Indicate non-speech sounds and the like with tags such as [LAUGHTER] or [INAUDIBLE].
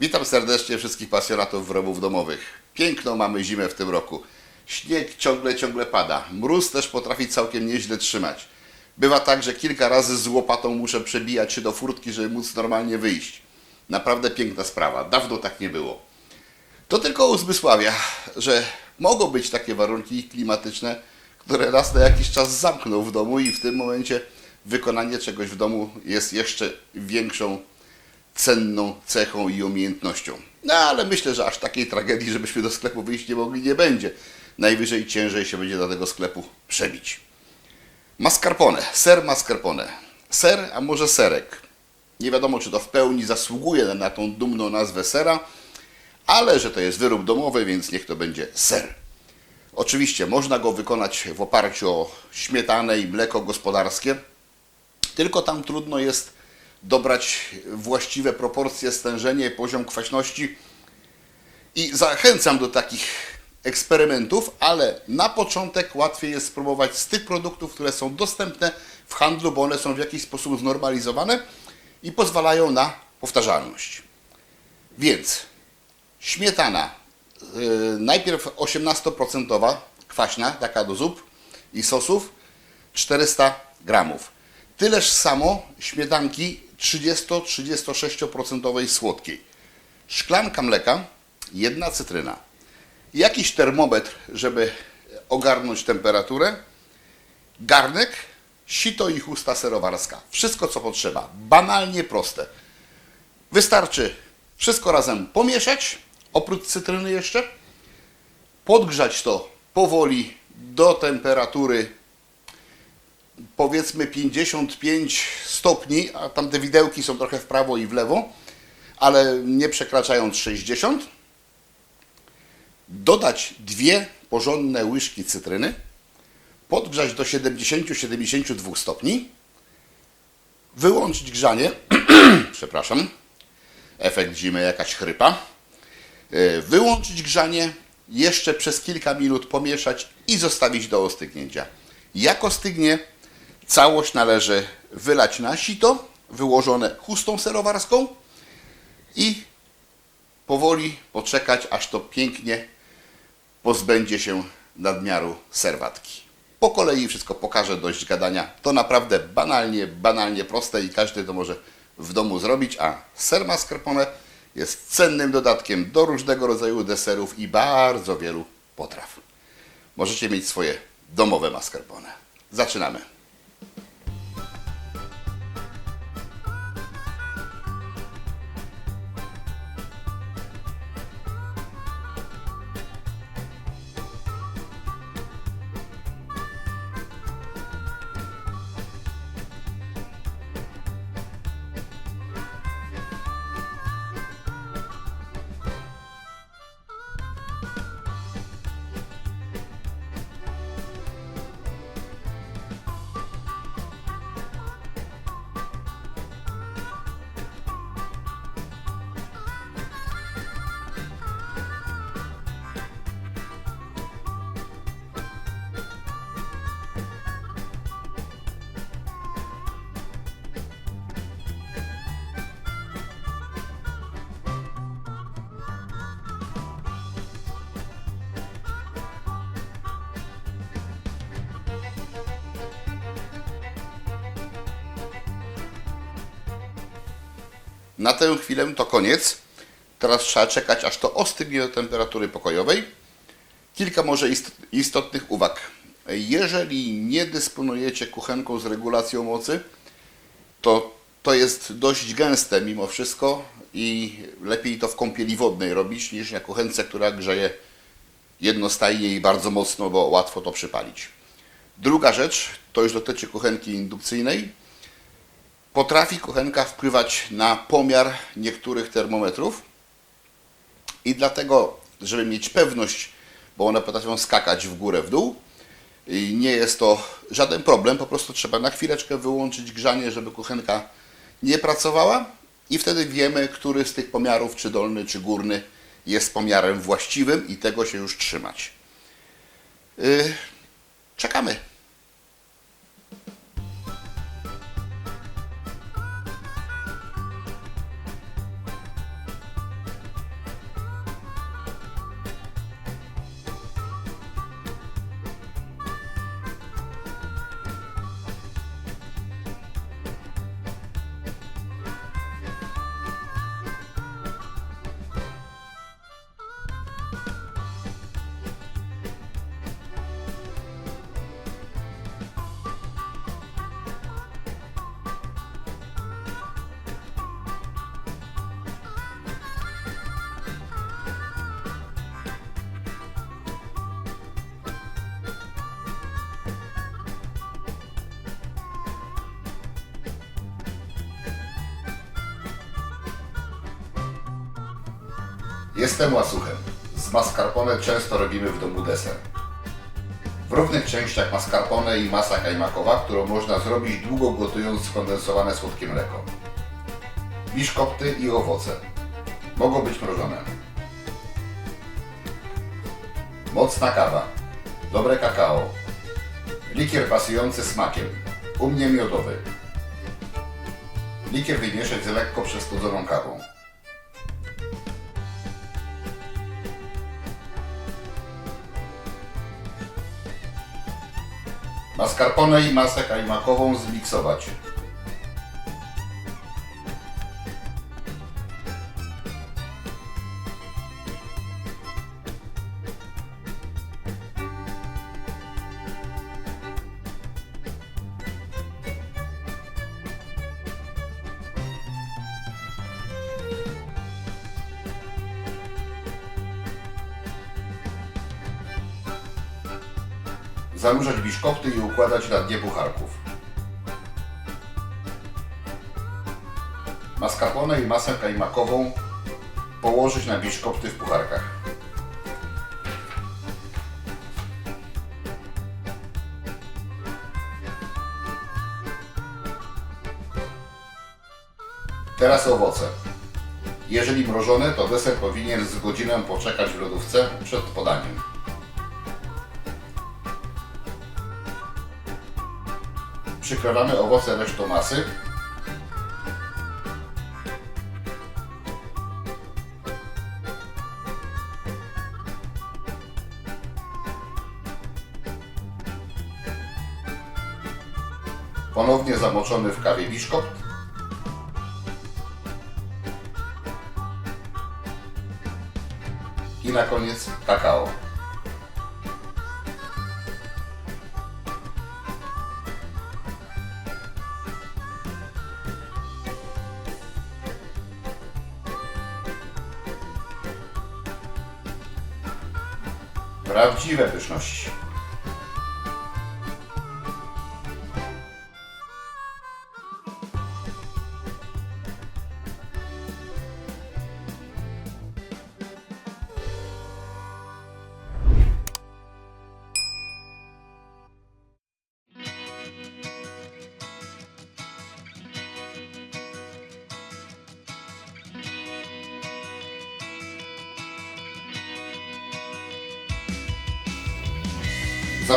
Witam serdecznie wszystkich pasjonatów wyrobów domowych. Piękną mamy zimę w tym roku. Śnieg ciągle, ciągle pada. Mróz też potrafi całkiem nieźle trzymać. Bywa tak, że kilka razy z łopatą muszę przebijać się do furtki, żeby móc normalnie wyjść. Naprawdę piękna sprawa. Dawno tak nie było. To tylko uzmysławia, że mogą być takie warunki klimatyczne, które raz na jakiś czas zamkną w domu i w tym momencie wykonanie czegoś w domu jest jeszcze większą cenną cechą i umiejętnością. No ale myślę, że aż takiej tragedii, żebyśmy do sklepu wyjść nie mogli, nie będzie. Najwyżej ciężej się będzie do tego sklepu przebić. Mascarpone, ser mascarpone. Ser, a może serek. Nie wiadomo, czy to w pełni zasługuje na- tą dumną nazwę sera, ale że to jest wyrób domowy, więc niech to będzie ser. Oczywiście można go wykonać w oparciu o śmietanę i mleko gospodarskie, tylko tam trudno jest dobrać właściwe proporcje, stężenie, poziom kwaśności. I zachęcam do takich eksperymentów, ale na początek łatwiej jest spróbować z tych produktów, które są dostępne w handlu, bo one są w jakiś sposób znormalizowane i pozwalają na powtarzalność. Więc śmietana, yy, najpierw 18% kwaśna, taka do zup i sosów, 400 gramów. Tyleż samo śmietanki 30-36% słodkiej. Szklanka mleka, jedna cytryna. Jakiś termometr, żeby ogarnąć temperaturę. Garnek, sito i chusta serowarska. Wszystko co potrzeba. Banalnie proste. Wystarczy wszystko razem pomieszać, oprócz cytryny jeszcze, podgrzać to powoli do temperatury powiedzmy 55 stopni, a tam te widełki są trochę w prawo i w lewo, ale nie przekraczając 60. Dodać dwie porządne łyżki cytryny, podgrzać do 70-72 stopni, wyłączyć grzanie, [CLEARS THROAT] przepraszam, efekt zimy jakaś chrypa, Yy, wyłączyć grzanie, jeszcze przez kilka minut pomieszać i zostawić do ostygnięcia. Jak ostygnie, całość należy wylać na sito, wyłożone chustą serowarską i powoli poczekać, aż to pięknie pozbędzie się nadmiaru serwatki. Po kolei wszystko pokażę, dość gadania. To naprawdę banalnie, banalnie proste i każdy to może w domu zrobić, a ser mascarpone jest cennym dodatkiem do różnego rodzaju deserów i bardzo wielu potraw. Możecie mieć swoje domowe mascarpone. Zaczynamy. Na tę chwilę to koniec. Teraz trzeba czekać, aż to ostygnie do temperatury pokojowej. Kilka może ist- istotnych uwag. Jeżeli nie dysponujecie kuchenką z regulacją mocy, to to jest dość gęste mimo wszystko i lepiej to w kąpieli wodnej robić niż na kuchence, która grzeje jednostajnie i bardzo mocno, bo łatwo to przypalić. Druga rzecz, to już dotyczy kuchenki indukcyjnej. Potrafi kuchenka wpływać na pomiar niektórych termometrów i dlatego, żeby mieć pewność, bo one potrafią skakać w górę, w dół, i nie jest to żaden problem, po prostu trzeba na chwileczkę wyłączyć grzanie, żeby kuchenka nie pracowała i wtedy wiemy, który z tych pomiarów, czy dolny, czy górny, jest pomiarem właściwym i tego się już trzymać. Yy, czekamy. Jestem łasuchem. Z mascarpone często robimy w domu deser. W równych częściach mascarpone i masa kajmakowa, którą można zrobić długo gotując skondensowane słodkie mleko. Biszkopty i owoce. Mogą być mrożone. Mocna kawa. Dobre kakao. Likier pasujący smakiem. U mnie miodowy. Likier wymieszać z lekko przestudzoną kawą. Mascarpone i masę kajmakową zmiksować. Zanurzać biszkopty i układać na dnie pucharków. Mascarpone i masę kajmakową położyć na biszkopty w pucharkach. Teraz owoce. Jeżeli mrożone, to deser powinien z godzinę poczekać w lodówce przed podaniem. Przykrywamy owoce resztą masy. Ponownie zamoczony w kawie biszkopt. I na koniec kakao. Prawdziwe pyszności.